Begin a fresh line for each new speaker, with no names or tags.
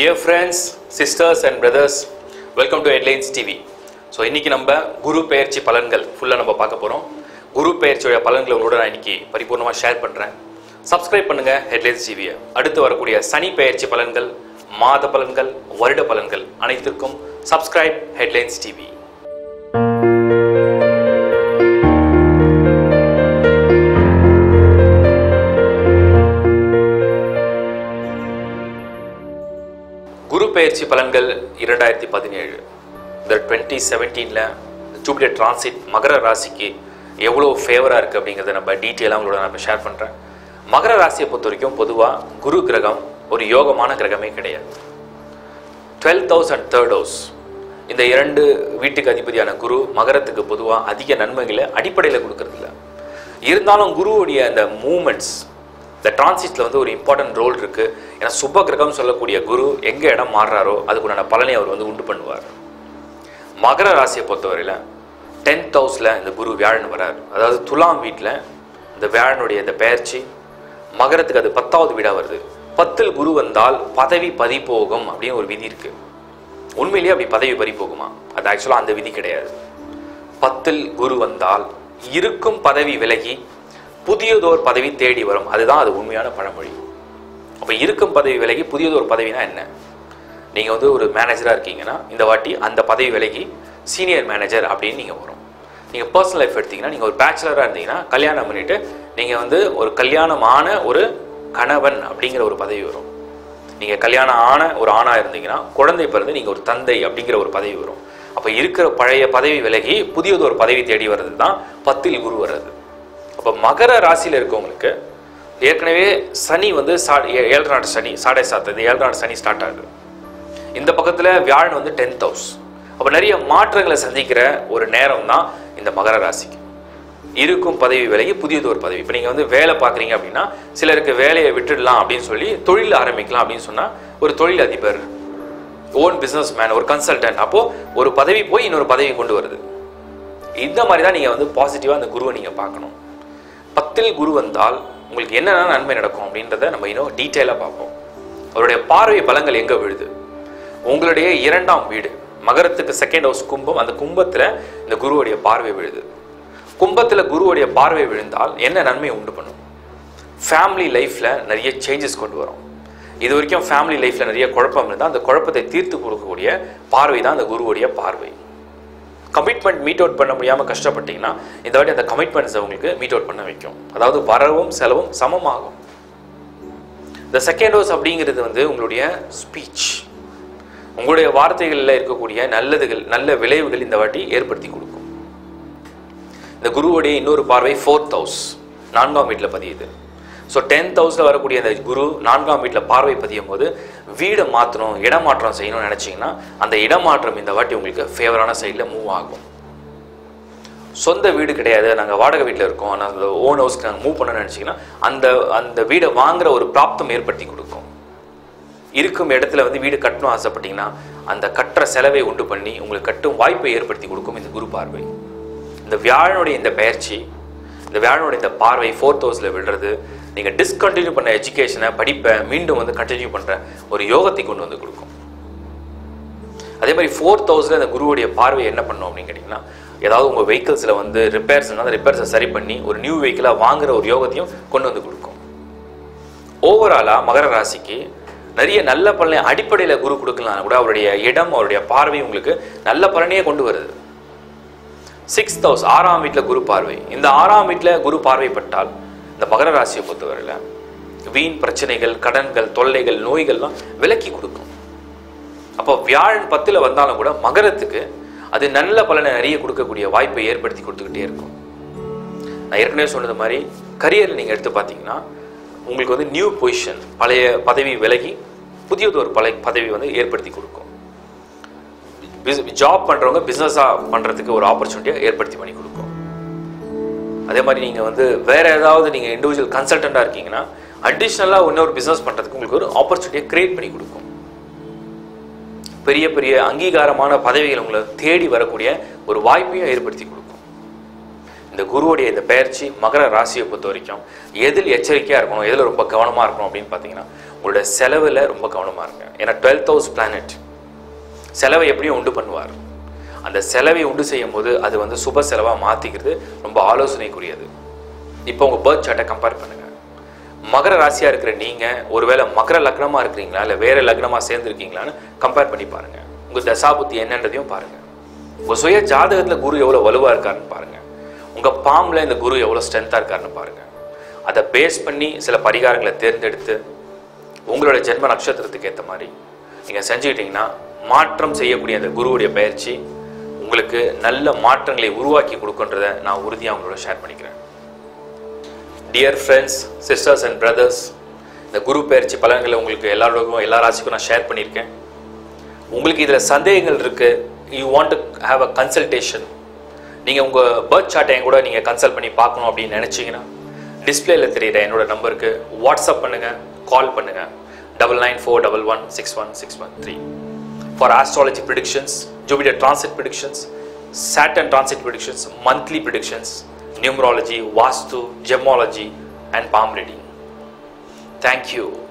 Dear friends sisters and brothers welcome to headlines TV so இன்றைக்கி நம்ம குரு பெயர்ச்சி பலன்கள் ஃபுல்லாக நம்ம பார்க்க போகிறோம் குரு பெயர்ச்சியோட பலன்களை உங்களோட நான் இன்னைக்கு பரிபூர்ணமாக ஷேர் பண்ணுறேன் சப்ஸ்கிரைப் பண்ணுங்கள் ஹெட்லைன்ஸ் டிவியை அடுத்து வரக்கூடிய சனி பெயர்ச்சி பலன்கள் மாத பலன்கள் வருட பலன்கள் அனைத்திற்கும் சப்ஸ்கிரைப் ஹெட்லைன்ஸ் டிவி பயிற்சி பலன்கள் இரண்டாயிரத்தி பதினேழு. இந்த டுவெண்ட்டி செவன்டீனில் ஜூபிலர் டிரான்சிட் மகர ராசிக்கு எவ்வளோ ஃபேவராக இருக்குது அப்படிங்கிறத நம்ம டீட்டெயிலாக உங்களோட நம்ம ஷேர் பண்ணுறேன் மகர ராசியை பொறுத்த வரைக்கும் பொதுவாக குரு கிரகம் ஒரு யோகமான கிரகமே கிடையாது. டுவெல் தௌசண்ட் தேர்ட் ஹவுஸ் இந்த இரண்டு வீட்டுக்கு அதிபதியான குரு மகரத்துக்கு பொதுவாக அதிக நன்மைகளை அடிப்படையில் கொடுக்கறதில்ல. இருந்தாலும் குருவுடைய அந்த மூமெண்ட்ஸ் இந்த டிரான்சிட்டில் வந்து ஒரு இம்பார்ட்டன்ட் ரோல் இருக்குது ஏன்னா சுப கிரகம் சொல்லக்கூடிய குரு எங்கே இடம் மாறுறாரோ அதுக்குண்டான பலனை அவர் வந்து உண்டு பண்ணுவார். மகர ராசியை பொறுத்தவரையில் டென்த் ஹவுஸில் இந்த குரு வியாழன் வரார். அதாவது துலாம் வீட்டில் இந்த வியாழனுடைய இந்த பெயர்ச்சி மகரத்துக்கு அது பத்தாவது வீடாக வருது. பத்தில் குரு வந்தால் பதவி பதி போகும் அப்படின்னு ஒரு விதி இருக்குது உண்மையிலேயே அப்படி பதவி பறி போகுமா அது ஆக்சுவலாக அந்த விதி கிடையாது. பத்தில் குரு வந்தால் இருக்கும் பதவி விலகி புதியதோர் பதவி தேடி வரும். அதுதான் அது உண்மையான பழமொழி. அப்போ இருக்கும் பதவி விலகி புதியதோர் பதவினா என்ன? நீங்கள் வந்து ஒரு மேனேஜராக இருக்கீங்கன்னா இந்த வாட்டி அந்த பதவி விலகி சீனியர் மேனேஜர் அப்படின்னு நீங்கள் வரும். நீங்கள் பர்சனல் லைஃப் எடுத்தீங்கன்னா நீங்கள் ஒரு பேச்சுலராக இருந்தீங்கன்னா கல்யாணம் பண்ணிவிட்டு நீங்கள் வந்து ஒரு கல்யாணமான ஒரு கணவன் அப்படிங்கிற ஒரு பதவி வரும். நீங்கள் கல்யாணம் ஆன ஒரு ஆணாக இருந்தீங்கன்னா குழந்தை பிறந்து நீங்கள் ஒரு தந்தை அப்படிங்கிற ஒரு பதவி வரும். அப்போ இருக்கிற பழைய பதவி விலகி புதியது ஒரு பதவி தேடி வர்றது தான் பத்தில் குரு வர்றது. அப்போ மகர ராசியில் இருக்கவங்களுக்கு ஏற்கனவே சனி வந்து சா ஏ- ஏழரை நாட்டு சனி சாடை சாத்தது ஏழு நாட்டு சனி ஸ்டார்ட் ஆகுது. இந்த பக்கத்தில் வியாழன் வந்து டென்த் ஹவுஸ் அப்போ நிறைய மாற்றங்களை சந்திக்கிற ஒரு நேரம் தான் இந்த மகர ராசிக்கு. இருக்கும் பதவி விலகி புதியது ஒரு பதவி. இப்போ நீங்கள் வந்து வேலை பார்க்குறீங்க அப்படின்னா சிலருக்கு வேலையை விட்டுடலாம் அப்படின்னு சொல்லி தொழில் ஆரம்பிக்கலாம் அப்படின்னு சொன்னால் ஒரு தொழில் அதிபர் ஓன் பிஸ்னஸ் மேன் ஒரு கன்சல்டன்ட் அப்போது ஒரு பதவி போய் இன்னொரு பதவி கொண்டு வருது. இந்த மாதிரி தான் நீங்கள் வந்து பாசிட்டிவாக அந்த குருவை நீங்கள் பார்க்கணும். பத்தில் குரு வந்தால் உங்களுக்கு என்னென்ன நன்மை நடக்கும் அப்படின்றத நம்ம இன்னும் டீட்டெயிலாக பார்ப்போம். அவருடைய பார்வை பலங்கள் எங்கே விழுது? உங்களுடைய இரண்டாம் வீடு மகரத்துக்கு செகண்ட் ஹவுஸ் கும்பம் அந்த கும்பத்தில் இந்த குருவுடைய பார்வை விழுது. கும்பத்தில் குருவுடைய பார்வை விழுந்தால் என்ன நன்மை உண்டு பண்ணும்? ஃபேமிலி லைஃப்பில் நிறைய சேஞ்சஸ் கொண்டு வரும். இது வரைக்கும் ஃபேமிலி லைஃப்பில் நிறைய குழப்பம் இருந்தால் அந்த குழப்பத்தை தீர்த்து கொடுக்கக்கூடிய பார்வை தான் அந்த குருவுடைய பார்வை. கமிட்மெண்ட் மீட் அவுட் பண்ண முடியாமல் கஷ்டப்பட்டீங்கன்னா இந்த வாட்டி அந்த கமிட்மெண்ட்ஸை உங்களுக்கு மீட் அவுட் பண்ண வைக்கும். அதாவது வரவும் செலவும் சமமாகும். இந்த செகண்ட் ஹவுஸ் அப்படிங்கிறது வந்து உங்களுடைய ஸ்பீச் உங்களுடைய வார்த்தைகளில் இருக்கக்கூடிய நல்லதுகள் நல்ல விளைவுகள் இந்த வாட்டி ஏற்படுத்தி கொடுக்கும். இந்த குருவுடைய இன்னொரு பார்வை ஃபோர்த் ஹவுஸ் நான்காம் வீட்டில் பதியுது. ஸோ டென்த் ஹவுஸில் வரக்கூடிய அந்த குரு நான்காம் வீட்டில் பார்வை பதியும் போது வீடை மாற்றணும் இடமாற்றம் செய்யணும்னு நினச்சிங்கன்னா அந்த இடமாற்றம் இந்த வாட்டி உங்களுக்கு ஃபேவரான சைடில் மூவ் ஆகும். சொந்த வீடு கிடையாது. நாங்கள் வாடகை வீட்டில் இருக்கோம். நாங்கள் ஓன் ஹவுஸ்க்கு நாங்கள் மூவ் பண்ணணும்னு நினச்சிங்கன்னா அந்த அந்த வீடை வாங்குற ஒரு பிராப்தம் ஏற்படுத்தி கொடுக்கும். இருக்கும் இடத்துல வந்து வீடு கட்டணும் ஆசைப்பட்டீங்கன்னா அந்த கட்டுற செலவை உண்டு பண்ணி உங்களுக்கு கட்டும் வாய்ப்பை ஏற்படுத்தி கொடுக்கும் இந்த குரு பார்வை. இந்த வியாழனுடைய இந்த பயிற்சி இந்த வியாழனுடைய இந்த பார்வை ஃபோர்த் ஹவுஸில் விடுறது நீங்கள் டிஸ்கண்டினியூ பண்ண எஜுகேஷனை படிப்பை மீண்டும் வந்து கண்டினியூ பண்ணுற ஒரு யோகத்தை கொண்டு வந்து கொடுக்கும். அதே மாதிரி ஃபோர் தௌசண்ட் அந்த குருவுடைய பார்வை என்ன பண்ணும் அப்படின்னு கேட்டிங்கன்னா ஏதாவது உங்கள் வெஹிக்கிள்ஸில் வந்து ரிப்பேர்ஸ் அந்த ரிப்பேர்ஸை சரி பண்ணி ஒரு நியூ வெஹிக்கிளாக வாங்குற ஒரு யோகத்தையும் கொண்டு வந்து கொடுக்கும். ஓவராலாக மகர ராசிக்கு நிறைய நல்ல பலனை அடிப்படையில் குரு கொடுக்கலாம். கூட அவருடைய இடம் அவருடைய பார்வை உங்களுக்கு நல்ல பலனையே கொண்டு வருது. சிக்ஸ்த் ஹவுஸ் ஆறாம் வீட்டில் குரு பார்வை. இந்த ஆறாம் வீட்டில் குரு பார்வைப்பட்டால் இந்த மகர ராசியை பொறுத்தவரையில் வீண் பிரச்சனைகள் கடன்கள் தொல்லைகள் நோய்கள்லாம் விலக்கி கொடுக்கும். அப்போ வியாழன் பத்தில் வந்தாலும் கூட மகரத்துக்கு அது நல்ல பலனை நிறைய கொடுக்கக்கூடிய வாய்ப்பை ஏற்படுத்தி கொடுத்துக்கிட்டே இருக்கும். நான் ஏற்கனவே சொன்னது மாதிரி கரியரில் நீங்கள் எடுத்து பார்த்தீங்கன்னா உங்களுக்கு வந்து நியூ பொசிஷன் பழைய பதவி விலகி புதியது ஒரு பழைய பதவி வந்து ஏற்படுத்தி கொடுக்கும். ஜாப் பண்ணுறவங்க பிஸ்னஸாக பண்ணுறதுக்கு ஒரு ஆப்பர்ச்சுனிட்டியை ஏற்படுத்தி பண்ணி கொடுக்கும். அதே மாதிரி நீங்கள் வந்து வேற ஏதாவது நீங்கள் இண்டிவிஜுவல் கன்சல்டண்ட்டாக இருக்கீங்கன்னா அடிஷ்னலாக இன்னொரு பிஸ்னஸ் பண்ணுறதுக்கு உங்களுக்கு ஒரு ஆப்பர்ச்சுனிட்டியை கிரியேட் பண்ணி கொடுக்கும். பெரிய பெரிய அங்கீகாரமான பதவிகள் உங்களை தேடி வரக்கூடிய ஒரு வாய்ப்பையும் ஏற்படுத்தி கொடுக்கும். இந்த குருவுடைய இந்த பெயர்ச்சி மகர ராசியை பொறுத்த வரைக்கும் எதில் எச்சரிக்கையாக இருக்கணும் எதில் ரொம்ப கவனமாக இருக்கணும் அப்படின்னு பார்த்தீங்கன்னா உங்களோட செலவில் ரொம்ப கவனமாக இருங்க. ஏன்னா டுவெல்த் ஹவுஸ் பிளானட் செலவை எப்படியும் உண்டு பண்ணுவார். அந்த செலவை உண்டு செய்யும் போது அது வந்து சுப செலவாக மாற்றிக்கிறது ரொம்ப ஆலோசனைக்குரியது. இப்போ உங்கள் பேர்த் சார்ட்டை கம்பேர் பண்ணுங்க. மகர ராசியாக இருக்கிற நீங்கள் ஒருவேளை மகர லக்னமாக இருக்கிறீங்களா இல்லை வேற லக்னமாக சேர்ந்துருக்கீங்களான்னு கம்பேர் பண்ணி பாருங்கள் உங்கள் தசாபுத்தி என்னன்றதையும் பாருங்கள் உங்கள் சுய ஜாதகத்தில் குரு எவ்வளோ வலுவாக இருக்காருன்னு பாருங்கள் உங்கள் பாம்பில் இந்த குரு எவ்வளோ ஸ்ட்ரென்த்தாக இருக்காருன்னு பாருங்கள் அதை பேஸ் பண்ணி சில பரிகாரங்களை தேர்ந்தெடுத்து உங்களோட ஜென்ம நட்சத்திரத்துக்கு ஏற்ற மாதிரி நீங்கள் செஞ்சுக்கிட்டீங்கன்னா மாற்றம் செய்யக்கூடிய அந்த குருவுடைய பயிற்சி உங்களுக்கு நல்ல மாற்றங்களை உருவாக்கி கொடுக்குன்றத நான் உறுதியாக உங்களோட ஷேர் பண்ணிக்கிறேன். Dear friends sisters and brothers இந்த குரு பயிற்சி பலன்களை உங்களுக்கு எல்லாரோடும் எல்லா ராசிக்கும் நான் ஷேர் பண்ணியிருக்கேன். உங்களுக்கு இதில் சந்தேகங்கள் இருக்குது you want to have a consultation நீங்கள் உங்கள் பர்த் சார்ட்டையும் கூட நீங்கள் கன்சல்ட் பண்ணி பார்க்கணும் அப்படின்னு நினச்சிங்கன்னா டிஸ்பிளேல தெரியுற என்னோட நம்பருக்கு வாட்ஸ்அப் பண்ணுங்கள் கால் பண்ணுங்கள் double nine four double one six one six one three for astrology predictions Jupiter transit predictions, Saturn transit predictions, monthly predictions, numerology, Vastu, gemology and palm reading. Thank you.